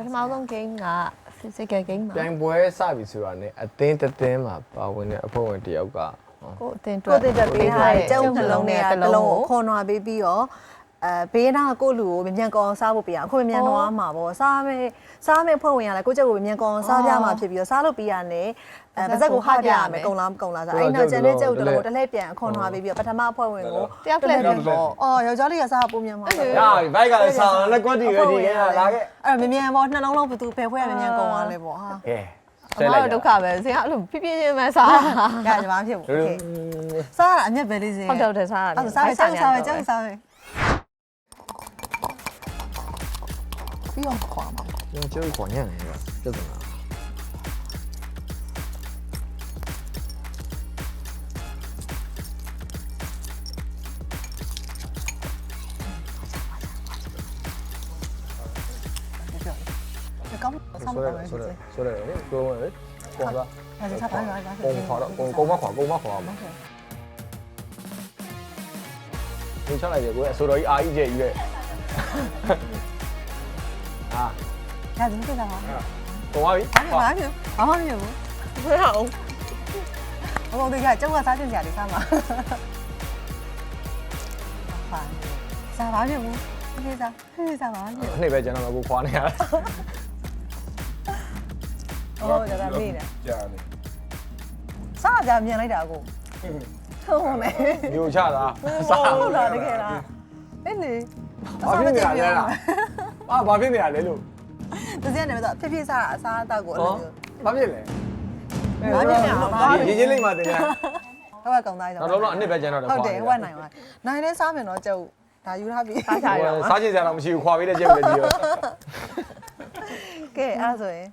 ပထမဆုံး game က physical game ပါပြိုင်ပွဲစပြီဆိုတာနဲ့အသင်းတစ်သင်းမှာပါဝင်တဲ့အဖွဲ့ဝင်တစ်ယောက်ကဟောကိုယ်အတင်တွကိုက်တင်တက်ပေးထားတဲ့ကျုပ်နှလုံးနဲ့တစ်လုံးကိုခေါ်နွားပေးပြီးတော့ အဲဘေးနာကကိုလူကိုမြန်မြန်ကောင်းစားဖို့ပြရအခုမြန်မြန်တော့မှာပေါ့စားမယ်စားမယ်ဖွဲ့ဝင်ရလဲကိုချက်ကိုမြန်မြန်ကောင်းစားပြမှာဖြစ်ပြီးတော့စားလို့ပြရနဲ့အဲပါဇက်ကိုဟပြရမယ်ကုံလားမကုံလားစားအဲ့နောက်ကျန်တဲ့ကျုပ်တို့ကိုတလှည့်ပြန်အခွန်ထွားပေးပြီးတော့ပထမဖွဲ့ဝင်ကိုတယောက်တလှည့်ပြန်ပေါ့အော်ယောက်ျားလေးကစားပုံမြန်မှာပေါ့ဒါဘိုက်ကလည်းစားလက်ကွက်တီရတီကလာခဲ့အဲ့တော့မြန်မြန်ပေါ့နှလုံးလုံးဘသူဖယ်ဖွဲ့ရမြန်မြန်ကောင်းသွားလဲပေါ့ဟာကဲဆဲလိုက်တော့ဒုက္ခပဲဇင်ကအဲ့လိုဖြည်းဖြည်းချင်းပဲစားတာညမဖြစ်ဘူးစားတာအမြက်ပဲလေးဇင်ဟုတ်တယ်စားတာအဲ့စားပဲစားပဲစားပဲ ပြီးအောင်ခွာမှာကျွန်တော်ကျုပ်ခွန်ညံ့နေတာပြဿနာကောင်းဆောင်းဆိုပါရမယ်ဆိုဆိုရတယ်ဆိုရတယ်ကိုယ်ကကိုယ်ကဒါဆိုစားပါပါပါကိုယ်ခွာတော့ကိုယ်ကိုယ်မခွာကိုယ်မခွာမှာဒီချလိုက်တယ်ကိုယ်အဆိုတော်ကြီးအာကြီးကျဲကြီးရဲ့ အာဒါဆိုပြတာပါဘာကုန်ပါပြီမှမဖြစ်ဘာမှမဖြစ်ဘူးဘယ်အောင်ဟိုတို့ကကျုပ်ကစားချင်ကြတယ်စားမှာဟာစားပါဖြစ်ဘူးဒီစားဒီစားပါဖြစ်နေ့ပဲကျွန်တော်ကိုခွာနေရတယ်ဟုတ်တယ်ဒါမေးတယ်ကြာနေစားကြမြန်လိုက်တာကိုဟုတ်မယ်ညိုချတာဟုတ်လားတကယ်လားအဲ့လေဘာဖြစ်နေရလဲလား အာဘာဖြစ်နေရလဲလို့တစက်နေတော့ဖြစ်ဖြစ်စားတာအစားအသောက်ကိုအဲ့ဟောလိုဘာဖြစ်လဲဘာဖြစ်နေအောင်ဘာရင်းချင်းလေးမှတင်တယ်ဟိုကကုံသားကြောတော့တော့အနှစ်ပဲကျွန်တော်တော့ဟုတ်တယ်ဟိုကနိုင်ပါနိုင်လဲစားမယ်နော်ကျုပ်ဒါယူထားပြီစားချရအောင်စားချင်စရာတော့မရှိဘူးခွာပေးတဲ့ကျုပ်လည်းကြည့်ရောကဲအဲ့ဆိုရင်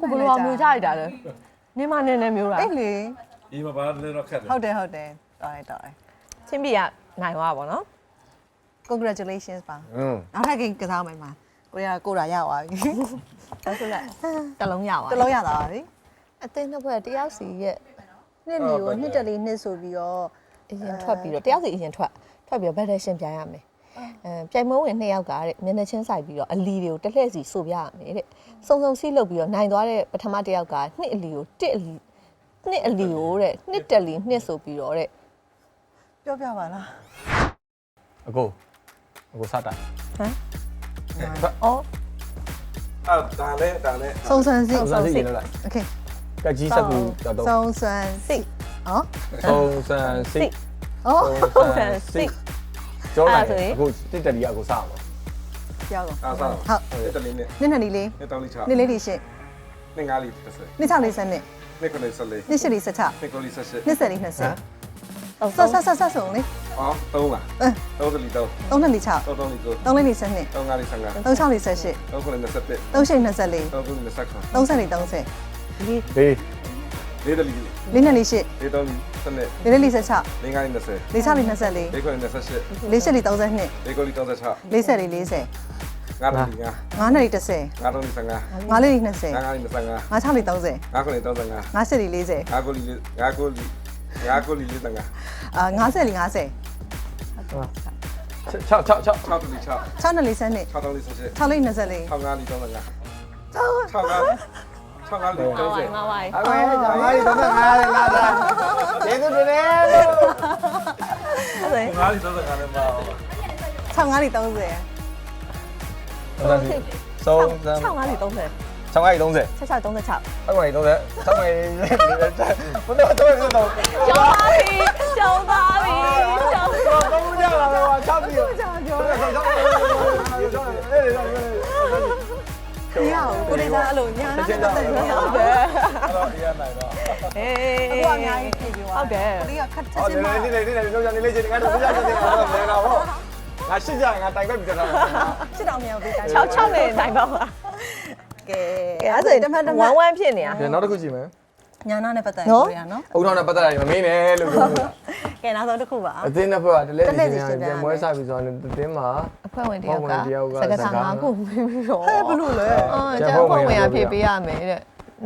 ကိုဘယ်လိုမှမူချရတာလဲနေမနေနေမျိုးလားအဲ့လေဒီမှာဘာလဲတော့ခက်တယ်ဟုတ်တယ်ဟုတ်တယ်တော်တယ်တော်တယ် ချင်းပြရနိုင်သွားပါတော့ congratulations ပါ อืมနောက်ထပ်ကိကစားမယ်မှာ ကိုရကိုရာရသွားပြီဒါဆိုလက်တလုံးရပါတလုံးရတာပါပြီအတင်းနှစ်ဖွဲ့တယောက်စီရဲ့နှစ်လီကိုနှစ်တလီနှစ်ဆိုပြီးတော့အရင်ထွက်ပြီးတော့တယောက်စီအရင်ထွက်ထွက်ပြီးတော့ဘက်ဒက်ရှင်ပြရမယ်အဲပြိုင်မုံဝင်နှစ်ယောက်ကတဲ့မျက်နှာချင်းဆိုင်ပြီးတော့အလီတွေကိုတစ်လှည့်စီဆိုပြရမယ်တဲ့စုံစုံစီးလုပ်ပြီးတော့နိုင်သွားတဲ့ပထမတစ်ယောက်ကနှစ်အလီကိုတစ်အလီနှစ်အလီကိုတဲ့နှစ်တလီနှစ်ဆိုပြီးတော့တဲ့ပြောပြပါလားအကိုအကိုစားတိုင် အော်အဲ့ဒါလည်းဒါလည်း松山杏松山杏လောက်လိုက် OK ကကြီးစကူတော့တော့松山杏哦ဆုံးဆန်စိတ်哦松山杏ကြောလိုက်တယ်အခုတစ်တက်ဒီကကိုစအောင်ပြောတော့အားစားဟုတ်တက်တလေးနဲ့နင်းနှစ်လေးလေးနဲ့တောင်းလေးချနင်းလေးလေးရှစ်နဲ့ငါးလေးတစ်ဆက်နှစ်ချလေးစက်နဲ့နဲ့ကိုလေးဆက်လေးနှစ်ရှစ်လေးစက်ချနဲ့ကိုလေးဆက်ရှစ်နှစ်ဆက်လေးနှစ်ဆက်ဆောဆောဆောဆောဆုံးလေး စုံလေအော်သုံးလားအင်းသုံးတလီသုံးသုံးနှစ်လီချသုံးသုံးလီသုံးသုံးလေးလီဆက်နှစ်သုံးငါးလေးဆန်ငါသုံးချလီဆက်ရှစ်သုံးခုလေးနဲ့ဆက်ပစ်သုံးရှိနှစ်ဆက်လေးသုံးခုနဲ့ဆက်ခွန်သုံးဆက်လီသုံးဆက်ဘေးလေးတလီလေးနှစ်လီရှစ်လေးသုံးလီစနစ်လေးလေးလီဆက်ချလေးငါးလေးနဲ့ဆက်လေးချလီနှစ်ဆက်လေးလေးခုနဲ့ဆက်ရှစ်လေးရှစ်လီသုံးဆက်နှစ်လေးကိုလေးသုံးဆက်ချလေးဆက်လီလေးဆက်ငါးတလီငါးငါးနှစ်လီတစ်ဆယ်ငါးသုံးလီဆန်ငါငါးလေးလီနှစ်ဆယ်ငါးငါးလေးနဲ့ဆက်ငါငါးချလီသုံးဆယ်ငါးခုလေးသုံးဆက်ငါငါးဆက်လီလေးဆယ်ငါးကိုလီငါးကိုလီ ငါးကိုလီလေးတငါအာငါးဆက်လီငါးဆယ်6 6 6 6တလီ6 6နှစ်လီဆက်နှစ်6သုံးလီဆက်ရှစ်6လေးနှစ်ဆက်လေး6ငါးလီသုံးဆက်ငါ6ငါး6ငါးလီသုံးငါဆက်ပါငါပါအမေကျွန်တော်ကြီးတော့ငါးတယ်ငါးတာကျေးဇူးတင်တယ်လို့ဟုတ်တယ်ငါးလီသုံးဆက်ငါလည်းမအောင်6ငါးလီ30စုံစမ်း6 5လီ30 6ငါးကြီး30 66 36 6ငါးကြီး30 6ငါးကြီးဘယ်တော့တော့တော့တော့ကျောင်းသားပြီကျောင်းသားပြီကျောင်းတော့ကြလာတော့6ပြီကြောက်ကြောက်ကြောက်အေးတော့ဒီရအောင်ကိုလေးစားအဲ့လိုညာနာတက်တက်ပြောဟုတ်တယ်တော့ဒီရနိုင်တော့အေးအခုအများကြီးဖြည့်ပြောဟုတ်တယ်ကိုလေးကခက်ချက်ဟောချင်းနေမှာနေနေနေတော့နေလေချင်းငါတို့ပြကြတယ်တော့လဲတော့ဟောငါရှစ်ကြငါတိုင်ခွက်ပြီးတော့ချစ်တော်မြောက်ပေးတာ6 6နဲ့နိုင်ပါ့မလား ကဲကဲအဲ့ဒါဆိုတမန်တမဝန်မ်းဝမ်းဖြစ်နေတာနောက်တစ်ခုကြည့်မယ်ညာနာနဲ့ပတ်သက်နော်ကိုရနော်အုံတော်နဲ့ပတ်သက်တာမမင်းနဲ့လို့ပြောတယ်ကဲနောက်ဆုံးတစ်ခုပါအသင်းနှစ်ဖွဲ့ကတလဲစီပြန်ပွဲစားပြီးဆိုတော့အသင်းမှာအဖွဲ့ဝင်တယောက်ကအဖွဲ့ဝင်တစ်ယောက်ကစကားစကားငါခုပြီးတော့ဟဲ့ဘလို့လဲအော်ကျန်အဖွဲ့ဝင်အဖြစ်ပေးရမယ်တဲ့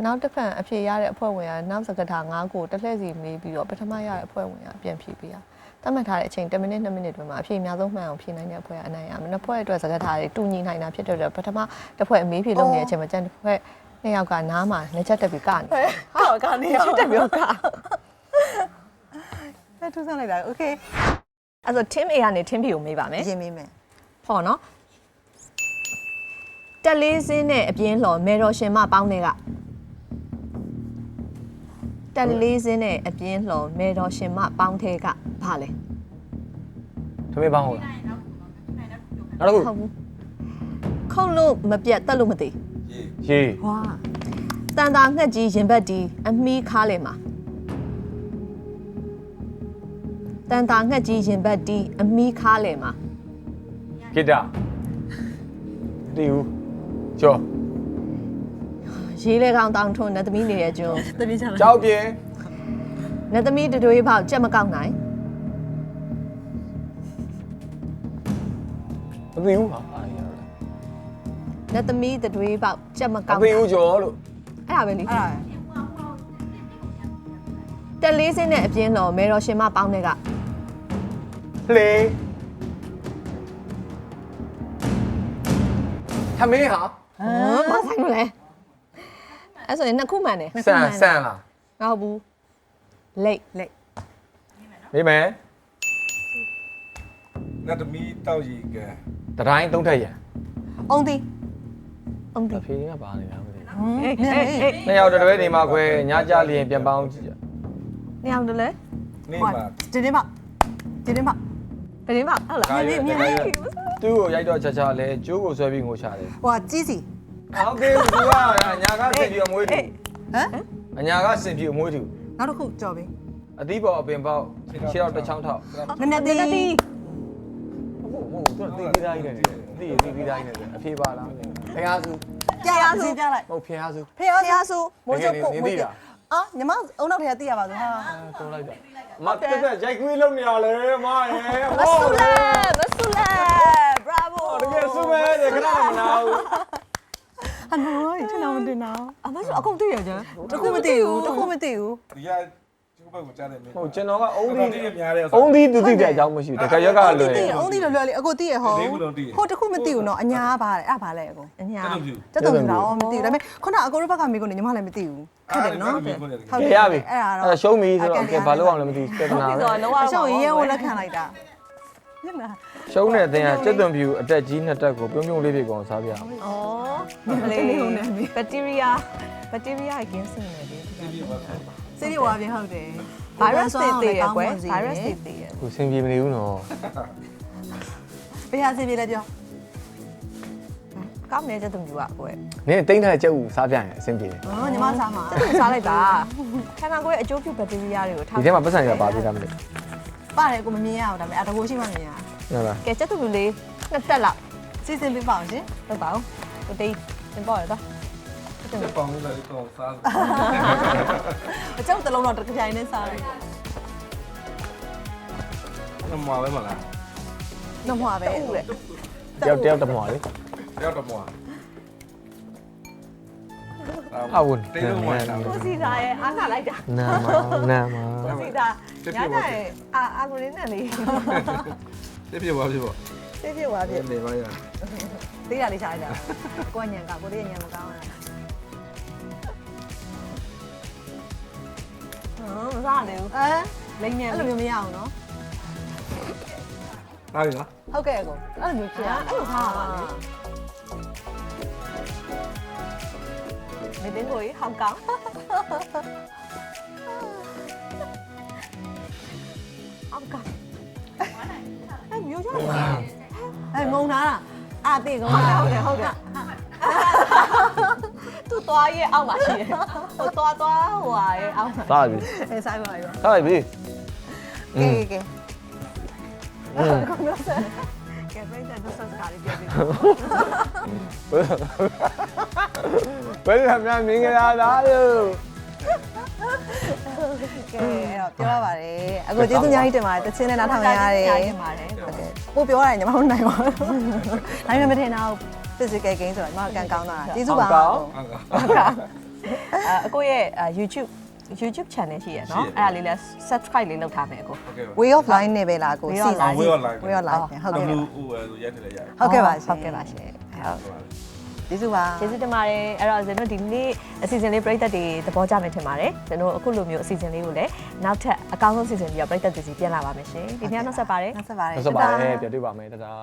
နောက်တစ်ခါအဖြစ်ရတဲ့အဖွဲ့ဝင်ကနောက်စကားထား၅ခုတစ်လှည့်စီမေးပြီးတော့ပထမရတဲ့အဖွဲ့ဝင်ကပြန်ဖြေပေးရ သတ်မှတ်ထားတဲ့အချိန်10မိနစ်2မိနစ်တွင်မှာအဖြေအများဆုံးမှန်အောင်ဖြေနိုင်တဲ့အဖွဲ့ကအနိုင်ရမယ်။နှစ်ဖွဲ့အတွက်စကားထားတွေတူညီနိုင်တာဖြစ်တဲ့အတွက်ပထမတစ်ဖွဲ့အမေးဖြေလုပ်နေတဲ့အချိန်မှာကျန်တစ်ဖွဲ့နှစ်ယောက်ကနားမှာလက်ချက်တက်ပြီးကနေ။ဟုတ်ကနေ။ချက်တက်ပြီးက။ဒါထူးဆန်းလိုက်တာ။ Okay ။အဲ့တော့ team A ကနေ team B ကိုမေးပါမယ်။ရင်မေးမယ်။ပေါ့နော်။တက်လေးစင်းနဲ့အပြင်းလှော်မေတော်ရှင်မပေါင်းတဲ့က တက်လေးစင်းနဲ့အပြင်းလှော်မေတော်ရှင်မပေါင်းတဲ့ကဘာလဲသမီးပေါင်းဟုတ်လားနောက်တစ်ခုဟုတ်ဘူးခုတ်လို့မပြတ်တက်လို့မသေးရေဝါတန်တာငှက်ကြီးရင်ဘတ်ဒီအမီးခါလေမှာတန်တာငှက်ကြီးရင်ဘတ်ဒီအမီးခါလေမှာဂီတာတီဦးကျော် ရေးလေကောင်တောင်ထွန်းနတ်သမီးနေတဲ့ကျွန်းတတိချလာကြောက်ပြင်းနတ်သမီးတတွေးပေါက်ကြက်မကောက်နိုင်မသိဘူးဟာနတ်သမီးတတွေးပေါက်ကြက်မမကောက်သိနိုင်ဘူးကျော်လို့အဲ့ဒါပဲလေအဲ့ဒါတက်လေးစင်းနဲ့အပြင်းတော်မေတော်ရှင်မပေါင်းတဲ့ကလှေသမီးဟာဟမ်မဆိုင်လို့လဲ အဲ့ဆိုရင်နှစ်ခုမှန်တယ်ဆန်ဆန်လားငါဟုတ်ဘူးလိတ်လက်မေးမယ်ငါသမီးတောက်ရီကဲတတိုင်းသုံးထက်ရန်အုံးတီအောင်တယ်အဖေကပါနေတာမသိဘူးဟင်းအေးအေးအေးနှစ်ယောက်တစ်တွဲနေမှာခွဲညကြလျင်ပြန်ပေါင်းကြည့်ကြနေအောင်တယ်လေနေဟိုမှာတင်းတင်းမတင်းတင်းမဘယ်ရင်းမဟုတ်လားကာရွယ်ကာရွယ်သူ့ကိုရိုက်တော့ချာချာလဲကျိုးကိုဆွဲပြီးငိုချတယ်ဟိုကြီးစီ ဟုတ်ကဲ့သူကအညာကစင်ပြီးမွေးသူဟမ်အညာကစင်ပြီးမွေးသူနောက်တစ်ခုကြော်ပြီအသီးပေါ်အပင်ပေါက်ခြေတော့တစ်ချောင်းထောက်နည်းနည်းသေးနည်းနည်းတီးဟုတ်ဟုတ်သူကသိပြီးသားကြီးနေတယ်သိသိပြီးသားကြီးနေတယ်အဖေပါလားဖះစုပြရစီပြလိုက်ဟုတ်ဖះစုဖေရဖျားဆိုမိုးချုပ်ကိုမိုးချုပ်အာညီမအုံနောက်ထဲသိရပါဆိုဟာတုံးလိုက်တာမတက်တက်ရိုက်ခွေးလုံးနေရလေမရေမဆူလဲမဆူလဲ bravo တကယ်စုမဲတကယ်မနာဘူး အနိုးထင်တော့မတင်တော့အမဆူအကုန်တွေ့ရကြတခုမသိဘူးတခုမသိဘူးဒီကကျုပ်ဘက်ကိုကြားတယ်မင်းဟုတ်ကျွန်တော်ကအုံးတော်သီးတော်များတယ်အုံးသီးသူသိတဲ့အကြောင်းမရှိဘူးတကယ်ရက်ကလွယ်သိအုံးသိလွယ်လွယ်လေးအကိုသိရဟောဒီကုလုံးတည်ဟိုတခုမသိဘူးနော်အညာပါလေအဲ့ဘာလဲအကိုအညာအဲ့လိုပြူတက်တော့တော့မသိဘူးဒါပေမဲ့ခုနအကိုတို့ဘက်ကမိကိုနေညီမလည်းမသိဘူးခက်တယ်နော်ကဲရပြီအဲ့ရှုံးပြီဆိုတော့ကဲဘာလို့အောင်လဲမသိပြဿနာဆိုပဲတော့လောရအရှုံးရဲဝလက်ခံလိုက်တာ ညနာရှုံးတဲ့အတင်းကစက်သွန်ဖြူအတက်ကြီးနှစ်တက်ကိုပြုံးပြုံးလေးပြေကောင်စားပြအောင်ဩမလေးဘက်တီးရီးယားဘက်တီးရီးယားကင်းစင်နေတယ်စေးရဝါပြင်ဟုတ်တယ်ဗိုင်းရပ်စ်တွေတည်ရကွယ်ဗိုင်းရပ်စ်တွေတည်ရကိုစင်ပြေမနေဘူးနော်ဘယ်ဟာစေးပြေလဲပြောကောင်းနေတဲ့သူမျိုးอ่ะကွယ်နင်းတိမ့်ထားတဲ့ကြက်ဥစားပြရင်အဆင်ပြေတယ်အော်ညီမစားမှာသူစားလိုက်တာခန္ဓာကိုယ်ရဲ့အကျိုးပြုဘက်တီးရီးယားတွေကိုထားဒီထဲမှာပတ်စံရပါသေးတာမလို့ ပါတယ်ကိုမမြင်ရအောင်ဒါပေမဲ့အတကိုရှိမှမြင်ရဟုတ်လားကဲစက်သူလေးနှစ်တက်လောက်စီစဉ်ပေးပါအောင်ရှင်ဟုတ်ပါဦးကိုတေးသင်ပေါ်ရတော့တက်ပေါင်းလို့လည်းတော့စားအကျောက်တလုံးတော့တစ်ကြိုင်နဲ့စားတယ်နမွာပဲမလားနှမွားပဲဟုတ်လေတယောက်တယောက်တမော်လေရောက်တော့မွာ အဝန်းတိတ်လို့မွာတာကိုစီသားရဲ့အားခလိုက်တာနာမနာမကိုစီသားညနေအာအာကိုရင်းနဲ့လေပြပြပါပြပါသိဖြစ်သွားပြီနေပါရသေးတာလေးရှားလိုက်တာကိုညံကကိုသေးညံမကောင်းတာဟမ်မစားလေဘူးအဲလိမ့်နေအဲ့လိုမျိုးမရအောင်နော်ဟာပြီနော်ဟုတ်ကဲ့အကိုအဲ့လိုမျိုးဖြစ်ရအဲ့လိုထားပါလေ မင်းတို့ဟောင်ကောင်ဟောင်ကောင်အဲ့မျိုးကြောင့်အဲ့ငုံထားတာအာတေငုံဟုတ်ထားတယ်ဟုတ်တယ်သူသွားရဲ့အောက်မှာရှိတယ်ဟိုသွားသွားဟိုဟာရဲ့အောက်မှာစားပြီအဲဆိုင် ပါရောစားပြီကဲကဲอืมကဲပြိတ္တဒုစကားလေးပြောပြဘယ်လိုမှမင်္ဂလာသားလို့ကဲအဲ့တော့ပြောရပါတယ်အခုကျေးဇူးအများကြီးတင်ပါတယ်တချင်းနဲ့နားထောင်ရတယ်တင်ပါတယ်ဟုတ်တယ်ပို့ပြောရတယ်ညီမတို့နိုင်ပါဘူးနိုင်မမထင်တော့ physical game ဆိုတော့ညီမကန်ကောင်းတာကျေးဇူးပါဟာကအကိုရဲ့ YouTube YouTube channel ရှိရယ်နော်အဲ့ဒါလေးလဲ subscribe လေးလုပ်ထားမယ်ကိုဟုတ်ကဲ့ပါ way of line နဲ့ပဲလားကို Way စီ of line way of line way of line ဟုတ်ကဲ့ W O L ဆိုရိုက်ထည့်လိုက်ရတယ်ဟုတ်ကဲ့ပါရှင်ဟုတ်ကဲ့ပါရှင်ဟုတ် ကျေးဇူးပါကျေးဇူးတင်ပါတယ်အဲ့တော့ကျွန်တော်ဒီနေ့အစီအစဉ်လေးပြည်သက်တွေသဘောကျမယ်ထင်ပါတယ်ကျွန်တော်အခုလိုမျိုးအစီအစဉ်လေးကိုလည်းနောက်ထပ်အကောင်းဆုံးစီစဉ်ပြီးတော့ပြည်သက်တွေစီပြန်လာပါမယ်ရှင်ဒီနေ့နောက်ဆက်ပါတယ်နောက်ဆက်ပါတယ်ဆက်ပါတယ်ပြန်တွေ့ပါမယ်တဒါ